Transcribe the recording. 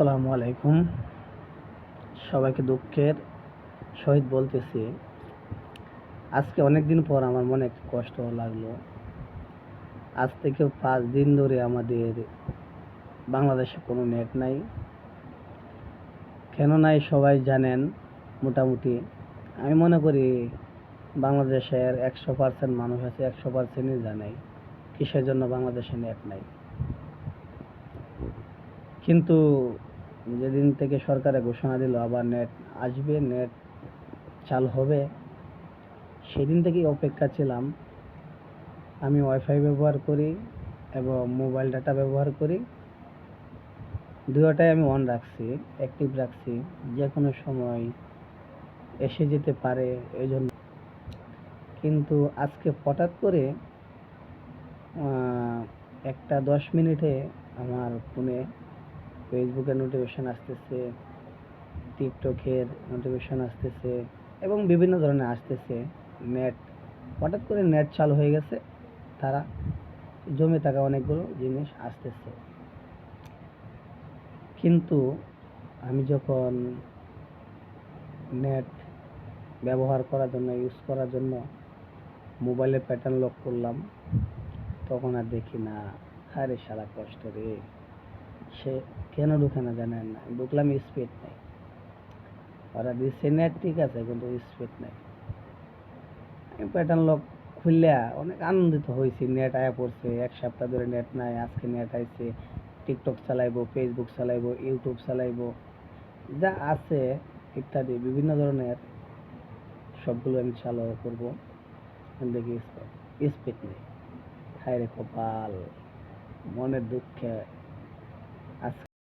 আসসালামু আলাইকুম। সবাইকে দুঃখের সহিত বলতেছি। আজকে অনেক দিন পর আমার মনে একটু কষ্ট লাগল। আজ থেকে পাঁচ দিন ধরে আমাদের বাংলাদেশে কোনো নেট নাই। কেন নাই সবাই জানেন মোটামুটি, আমি মনে করি বাংলাদেশের একশো পার্সেন্ট মানুষ আছে, একশো পার্সেন্টই জানাই কিসের জন্য বাংলাদেশে নেট নাই। কিন্তু যেদিন থেকে সরকারে ঘোষণা দিল, আবার নেট আসবে নেট চালু হবে। সেদিন থেকেই অপেক্ষা ছিলাম। আমি ওয়াইফাই ব্যবহার করি এবং মোবাইল ডাটা ব্যবহার করি। দুটোটাই আমি অন রাখছি অ্যাক্টিভ রাখছি। যে কোনো সময় এসে যেতে পারে এই জন্য কিন্তু আজকে হঠাৎ করে একটা দশ মিনিটে আমার ফোনে ফেসবুকের নোটিফিকেশন আসতেছে টিকটকের নোটিফিকেশন আসতেছে এবং বিভিন্ন ধরনের আসতেছে নেট হঠাৎ করে নেট চালু হয়ে গেছে, তারা জমে থাকা অনেকগুলো জিনিস আসতেছে। কিন্তু আমি যখন নেট ব্যবহার করার জন্য ইউজ করার জন্য মোবাইলে প্যাটার্ন লক করলাম, তখন আর দেখি না। আরে সারা কষ্ট রে। সে কেন ঢুকে না জানেন না? ঢুকলাম স্পিড নেই। ওরা দিচ্ছে নেট ঠিক আছে, কিন্তু স্পিড নেই। আমি প্যাটার্ন লক খুললে অনেক আনন্দিত হয়েছি। নেট আয়া পড়ছে, এক সপ্তাহ ধরে নেট নাই, আজকে নেট আইছে। টিকটক চালাইবো ফেসবুক চালাইবো ইউটিউব চালাইবো, যা আছে ইত্যাদি, বিভিন্ন ধরনের সবগুলো আমি চালু করব। দেখি স্পিড নেই। হায় রে কপাল, মনের দুঃখে আজ